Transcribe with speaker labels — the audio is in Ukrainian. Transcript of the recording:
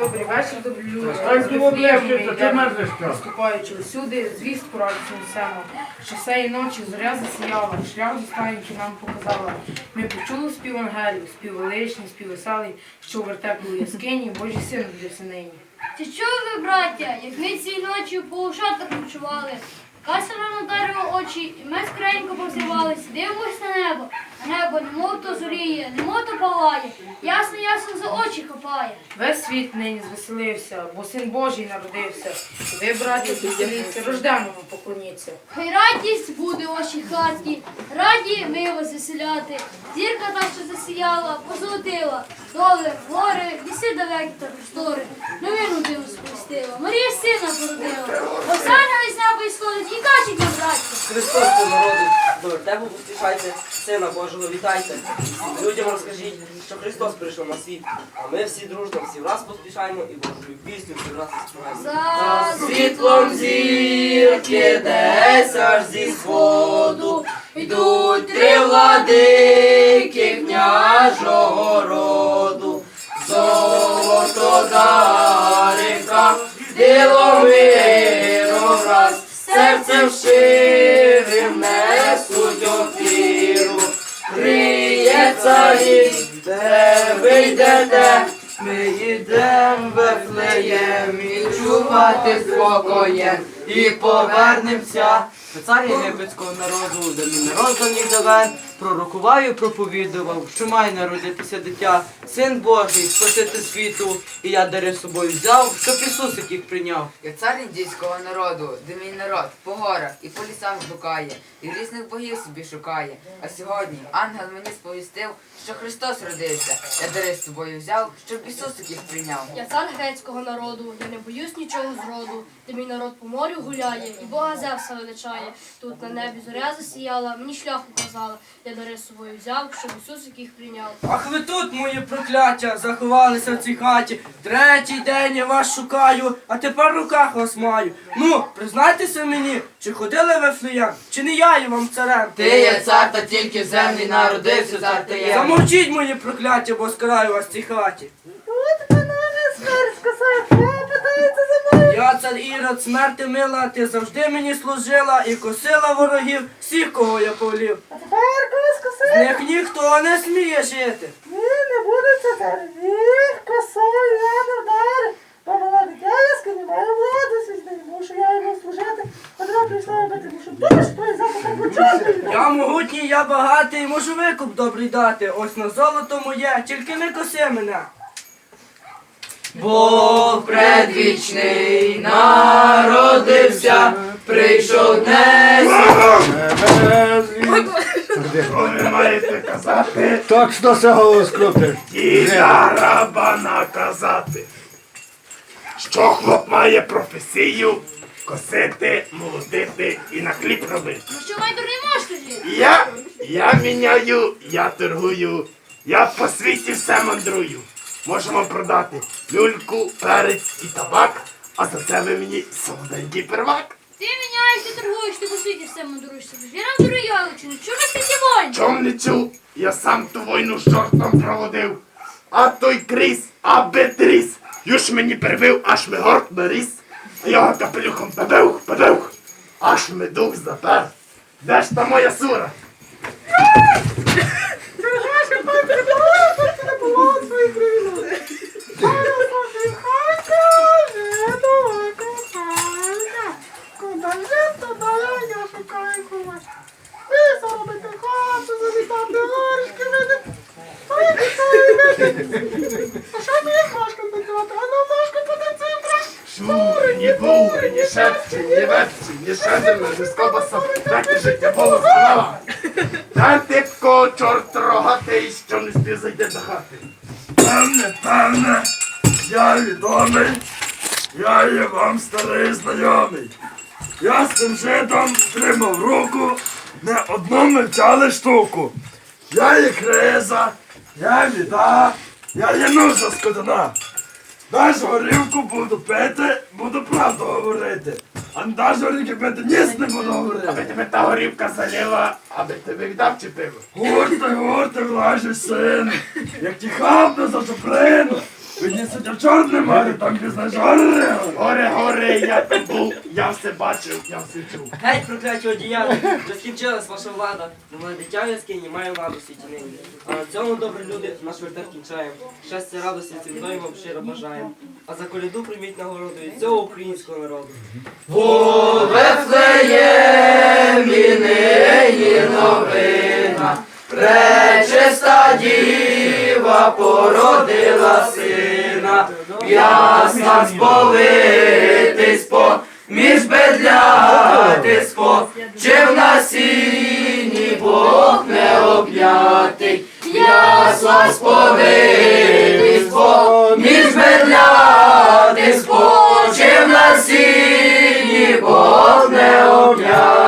Speaker 1: добрий вечір, добрі Вифлеєм
Speaker 2: ближче,
Speaker 1: ми
Speaker 2: то ти
Speaker 1: йдемо,
Speaker 2: мерзнеш що?
Speaker 1: Наступаючи всюди, звістку радісну несемо, що сеї ночі зоря засіяла, шлях зостанький нам показала. Ми почули спів ангелів, спів величний, спів веселий, що у вертепу у яскині, Божий син вдився нині.
Speaker 3: Чи чули ви, браття, як ми цієї ночі по ушатах ночували? Касана надарило очі, і ми скренько позивалися, дивимось на небо, небо немов то зоріє, немов то палає, ясно, ясно за очі хапає.
Speaker 1: Весь світ нині звеселився, бо син Божий народився. Ви, браті, веселіться, рожденому поклоніться.
Speaker 3: Хай радість буде у вашій хаті, раді ми вас веселяти. Зірка та, що засіяла, позолотила, доли, гори, ліси далекі та простори. Новину диву спустила, Марія сина породила. Осаня з неба і сходить і качить нам, братці.
Speaker 4: Христос по народу, до вертепу поспішайте, Сина Божого вітайте. Людям розкажіть, що Христос прийшов на світ. А ми всі дружно, всі враз поспішаємо і Божою пісню всі враз співаємо.
Speaker 3: За
Speaker 4: Світлом зірки десь аж зі сходу йдуть три владики княжого роду. Золото дарика, серцем ширим несуть опіру. криється і де ви йдете, ми йдем веплеєм і відчувати спокоєм і повернемося. Цар єгипетського народу, де мій народу ні давен, пророкував і проповідував, що має народитися дитя, син Божий, спасити світу, і я дари собою взяв, щоб Ісусик їх прийняв.
Speaker 5: Я цар індійського народу, де мій народ по горах і по лісах блукає, і різних богів собі шукає. А сьогодні ангел мені сповістив, що Христос родився. Я дари з собою взяв, щоб Ісусик їх прийняв.
Speaker 6: Я цар грецького народу, я не боюсь нічого зроду, де мій народ по морю гуляє, і Бога Зевса величає. Тут на небі зоря засіяла, мені шлях указала, я з собою взяв, щоб Ісусик їх прийняв.
Speaker 4: Ах ви тут, мої прокляття, заховалися в цій хаті. Третій день я вас шукаю, а тепер в руках вас маю. Ну, признайтеся мені, чи ходили ви Вифлеєм, чи не я є вам царем?
Speaker 5: Ти є цар, та тільки в землі народився, цар ти є.
Speaker 4: Замовчіть мої прокляття, бо скараю вас в цій хаті. Я цар Ірод, смерти мила, ти завжди мені служила і косила ворогів всіх, кого я повлів. З них ніхто не сміє жити.
Speaker 7: Ні, не буде це тарвіх, косою, я не вдарю. Бо вона дитяська, не має влади мушу я йому служити. Одна прийшла робити, мушу дуже ж твої запити почути.
Speaker 4: Я могутній, я багатий, можу викуп добрий дати. Ось на золото моє, тільки не коси мене. Бог предвічний народився, прийшов днес.
Speaker 2: Ви маєте казати
Speaker 8: Точно се голос крутиш.
Speaker 2: і раба наказати. Що хлоп має професію косити, молотити і на хліб робити.
Speaker 3: Ну що май дурний?
Speaker 2: Я, я міняю, я торгую, я по світі все мандрую. Можемо продати люльку, перець і табак, а за це ви мені солоденький первак.
Speaker 3: Ти міняєш, ти торгуєш, ти по світі все мандруєшся. Я нам дурю яличину, чого на світі воїн?
Speaker 2: Чом не чув, я сам ту війну з чортом проводив. А той кріс, аби тріс, юж мені перебив, аж ми горд наріс. А його капелюхом пебеух, пебеух, аж ми дух запер. Де ж та моя сура?
Speaker 7: Куди вже туди я шукаю когось. Ви заробите хату, завітати горішки, види. Ой, А що мені важко танцювати? А нам важко потанцюємо трохи.
Speaker 2: Шурені, бурені, шепчені, вепчені, шедерне, не скобаса, таке життя було справа. Та типко, чорт рогатий, що не спів зайде до хати. Певне, певне, я відомий, я є вам старий знайомий. Я з тим жидом тримав руку, не одну втяли штуку. Я є криза, я біда, я є нужа скотина. Даш горілку буду пити, говорити. А не даш горілки пити, ніс не буду говорити. Аби тебе та горівка заліла, аби тебе віддав чи пиво. Гурте, гурте, влажий син, як ті хапне за топлину. Мені сидя в чорне море, там пізнаєш горе, горе, горе, я там був, я все бачив, я все чув.
Speaker 9: Геть прокляті одіяли, вже скінчилась ваша влада. На мене дитя в яскині має владу в світі нині. А на цьому добрі люди наш вертеп кінчаємо. Щастя, радості, цвітної вам щиро бажаємо. А за коляду прийміть нагороду від цього українського народу.
Speaker 10: Пречиста Породила сина, в яснах між бедляти чи в насінні Бог не об'ятий, ясна сповитиспо, між бедляти чи в насінні Бог не обнятий.